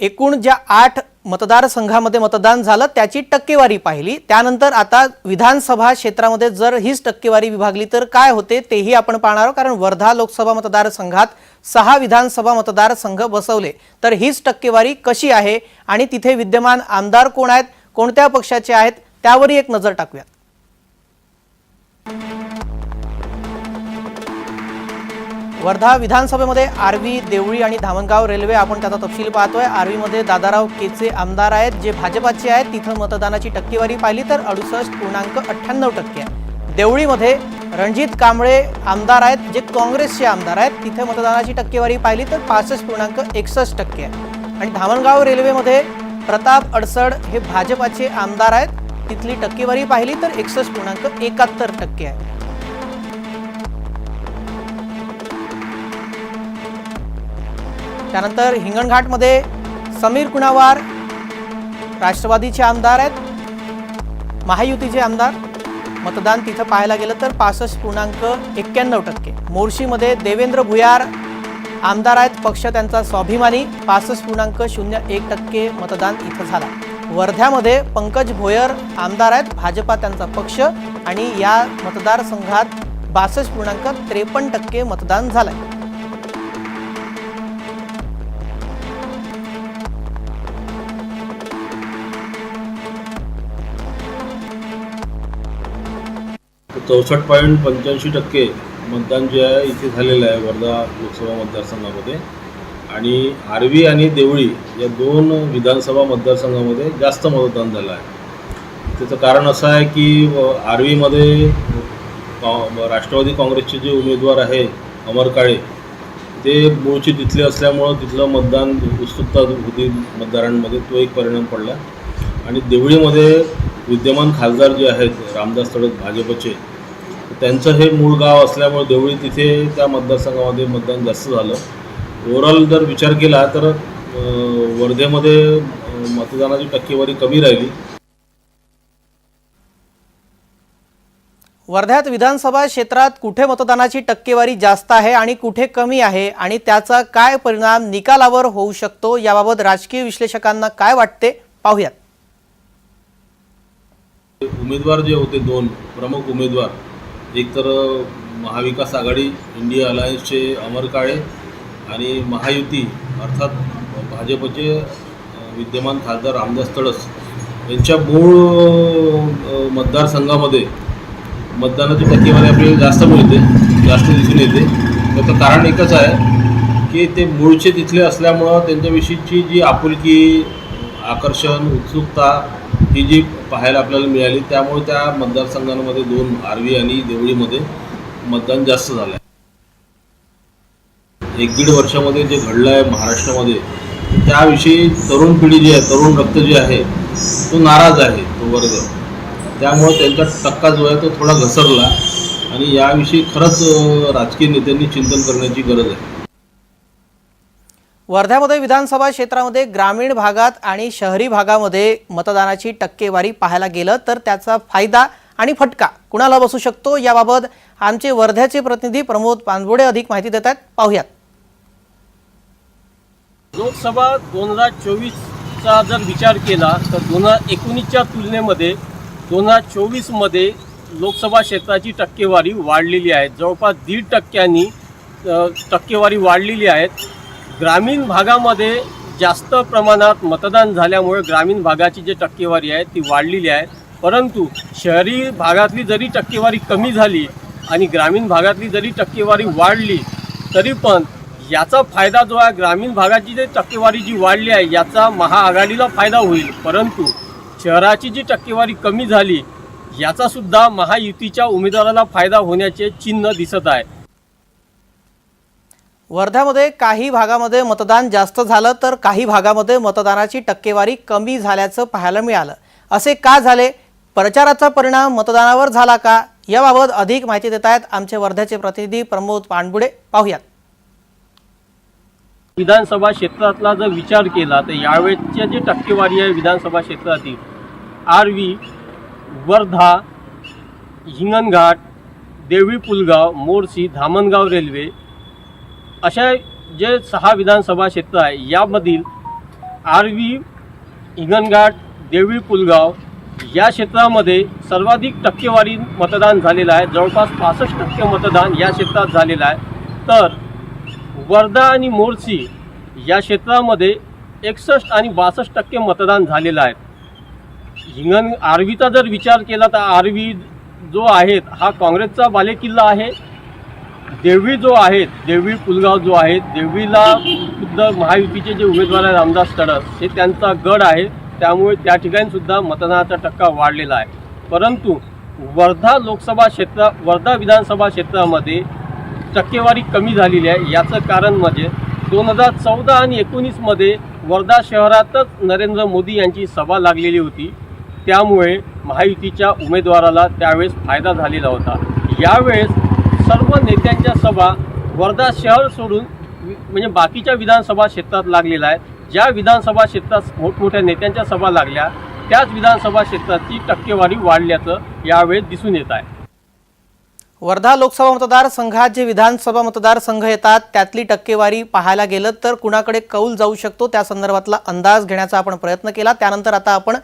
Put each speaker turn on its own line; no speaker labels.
एकूण ज्या आठ मतदारसंघामध्ये मतदान झालं त्याची टक्केवारी पाहिली. त्यानंतर आता विधानसभा क्षेत्रामध्ये जर हीच टक्केवारी विभागली तर काय होते तेही आपण पाहणार आहोत. कारण वर्धा लोकसभा मतदारसंघात सहा विधानसभा मतदारसंघ बसवले. तर हीच टक्केवारी कशी आहे आणि तिथे विद्यमान आमदार कोण आहेत कोणत्या पक्षाचे आहेत त्यावरही एक नजर टाकूयात. वर्धा विधानसभेमध्ये आर्वी देवळी आणि धामणगाव रेल्वे आपण त्याचा तपशील पाहतोय. आर्वीमध्ये दादाराव केचे आमदार आहेत जे भाजपाचे आहेत. तिथं मतदानाची टक्केवारी पाहिली तर अडुसष्ट पूर्णांक अठ्ठ्याण्णव टक्के. आहे देवळीमध्ये रणजित कांबळे आमदार आहेत जे काँग्रेसचे आमदार आहेत. तिथे मतदानाची टक्केवारी पाहिली तर पासष्ट पूर्णांक एकसष्ट टक्के. आहे आणि धामणगाव रेल्वेमध्ये प्रताप अडसड हे भाजपाचे आमदार आहेत. तिथली टक्केवारी पाहिली तर एकसष्ट पूर्णांक एकाहत्तर टक्के आहे. त्यानंतर हिंगणघाटमध्ये समीर कुणावार राष्ट्रवादीचे आमदार आहेत महायुतीचे आमदार. मतदान तिथं पाहायला गेलं तर पासष्ट पूर्णांक एक्क्याण्णव टक्के. मोर्शीमध्ये देवेंद्र भुयार आमदार आहेत पक्ष त्यांचा स्वाभिमानी. पासष्ट पूर्णांक शून्य एक टक्के मतदान इथं झाला. वर्ध्यामध्ये पंकज भोयर आमदार आहेत भाजपा त्यांचा पक्ष. आणि या मतदारसंघात बासष्ट पूर्णांक त्रेपन्न टक्के मतदान झालंय.
चौसष्ट पॉईंट पंच्याऐंशी टक्के मतदान जे आहे इथे झालेलं आहे वर्धा लोकसभा मतदारसंघामध्ये. आणि आर्वी आणि देवळी या दोन विधानसभा मतदारसंघामध्ये जास्त मतदान झालं आहे. त्याचं कारण असं आहे की आर्वीमध्ये कॉ- राष्ट्रवादी काँग्रेसचे जे उमेदवार आहे अमर काळे ते मूळचे तिथले असल्यामुळं तिथलं मतदान उत्सुकता होती मतदारांमध्ये तो एक परिणाम पडला. आणि देवळीमध्ये विद्यमान खासदार जे आहेत रामदास तडक भाजपचे त्यांचं हे मूळ गाव असल्यामुळे देवळी तिथे त्या मतदारसंघामध्ये मतदान जास्त झालं. ओव्हरऑल जर विचार केला तर वर्धेमध्ये मतदानाची टक्केवारी कमी राहिली.
वर्ध्यात विधानसभा क्षेत्रात कुठे मतदानाची टक्केवारी जास्त आहे आणि कुठे कमी आहे आणि त्याचा काय परिणाम निकालावर होऊ शकतो याबाबत राजकीय विश्लेषकांना काय वाटते पाहूयात.
उमेदवार जे होते दोन प्रमुख उमेदवार एक तर महाविकास आघाडी इंडिया अलायन्सचे अमर काळे आणि महायुती अर्थात भाजपचे विद्यमान खासदार रामदास तडस यांच्या मूळ मतदारसंघामध्ये मतदानाची टक्केवारी आपल्याला जास्त मिळते जास्त दिसून येते. त्याचं कारण एकच आहे की ते मूळचे तिथले असल्यामुळं त्यांच्याविषयीची जी आपुलकी आकर्षण उत्सुकता ही जी पाहायला आपल्याला मिळाली त्यामुळे त्या मतदारसंघांमध्ये दोन आर्वी आणि देवळीमध्ये मतदान जास्त झालं आहे एक दीड वर्षामध्ये जे घडलं आहे महाराष्ट्रामध्ये त्याविषयी तरुण पिढी जी आहे तरुण रक्त जे आहे तो नाराज आहे तो वर्ग. त्यामुळं त्यांचा टक्का जो आहे तो थोडा घसरला आणि याविषयी खरंच राजकीय नेत्यांनी चिंतन करण्याची गरज आहे.
वर्ध्यामध्ये विधानसभा क्षेत्रामध्ये ग्रामीण भागात आणि शहरी भागामध्ये मतदानाची टक्केवारी पाहायला गेलं तर त्याचा फायदा आणि फटका कुणाला बसू शकतो याबाबत आमचे वर्ध्याचे प्रतिनिधी प्रमोद पानबुडे अधिक माहिती देत आहेत. पाहूयात.
लोकसभा दोन हजार चोवीसचा जर विचार केला तर दोन हजार एकोणीसच्या तुलनेमध्ये दोन हजार चोवीसमध्ये लोकसभा क्षेत्राची टक्केवारी वाढलेली आहे. जवळपास दीड टक्क्यांनी टक्केवारी वाढलेली आहेत ग्रामीण भागामध्ये जास्त प्रमाणात मतदान झाल्यामुळे ग्रामीण भागाची जी टक्केवारी आहे ती वाढलेली आहे. परंतु शहरी भागातली जरी टक्केवारी कमी झाली आणि ग्रामीण भागातली जरी टक्केवारी वाढली तरी पण याचा फायदा जो आहे ग्रामीण भागाची जी टक्केवारी जी वाढली आहे याचा महाआघाडीला फायदा होईल. परंतु शहराची जी टक्केवारी कमी झाली याचासुद्धा महायुतीच्या उमेदवाराला फायदा होण्याचे चिन्ह दिसत आहे.
वर्ध्यामध्ये काही भागामध्ये मतदान जास्त झालं तर काही भागामध्ये मतदानाची टक्केवारी कमी झाल्याचं पाहायला मिळालं. असे का झाले? प्रचाराचा परिणाम मतदानावर झाला का? याबाबत अधिक माहिती देत आहेत आमचे वर्ध्याचे प्रतिनिधी प्रमोद पाणबुडे पाहूयात.
विधानसभा क्षेत्रातला जर विचार केला तर यावेळेच्या जी टक्केवारी आहे विधानसभा क्षेत्रातील आर्वी वर्धा हिंगणघाट देवी पुलगाव मोर्शी धामणगाव रेल्वे अशा जे सहा विधानसभा क्षेत्र आहे यामधील आरवी हिंगणघाट देवळी पुलगाव या क्षेत्रामध्ये सर्वाधिक टक्केवारी मतदान झालेलं आहे. जवळपास पासष्ट टक्के मतदान या क्षेत्रात झालेलं आहे. तर वर्धा आणि मोर्शी या क्षेत्रामध्ये एकसष्ट आणि बासष्ट टक्के मतदान झालेलं आहे. हिंगण आर्वीचा जर विचार केला तर आर्वी जो आहे हा काँग्रेसचा बालेकिल्ला आहे. देवळी जो आहे देवळी पुलगाव जो आहे देवळीला खुद्द महायुतीचे जे उमेदवार आहेत रामदास तडस हे त्यांचा गड आहे. त्यामुळे त्या ठिकाणी सुद्धा मतदानाचा टक्का वाढलेला आहे. परंतु वर्धा लोकसभा क्षेत्र वर्धा विधानसभा क्षेत्रामध्ये टक्केवारी कमी झालेली आहे. याचं कारण म्हणजे दोन हजार चौदा आणि एकोणीसमध्ये वर्धा शहरातच नरेंद्र मोदी यांची सभा लागलेली होती. त्यामुळे महायुतीच्या उमेदवाराला त्यावेळेस फायदा झालेला होता. यावेळेस सर्व नेत्यांच्या सभा वर्धा शहर सोडून म्हणजे बाकीच्या विधानसभा क्षेत्रात लागलेला आहे ज्या विधानसभा क्षेत्रात मोठमोठ्या नेत्यांच्या सभा लागल्या त्याच विधानसभा क्षेत्राची टक्केवारी वाढल्याचं यावेळी दिसून येत आहे.
वर्धा लोकसभा मतदारसंघात जे विधानसभा मतदारसंघ येतात त्यातली टक्केवारी पाहायला गेलं तर कुणाकडे कौल जाऊ शकतो? त्या संदर्भातला अंदाज घेण्याचा आपण प्रयत्न केला. त्यानंतर आता आपण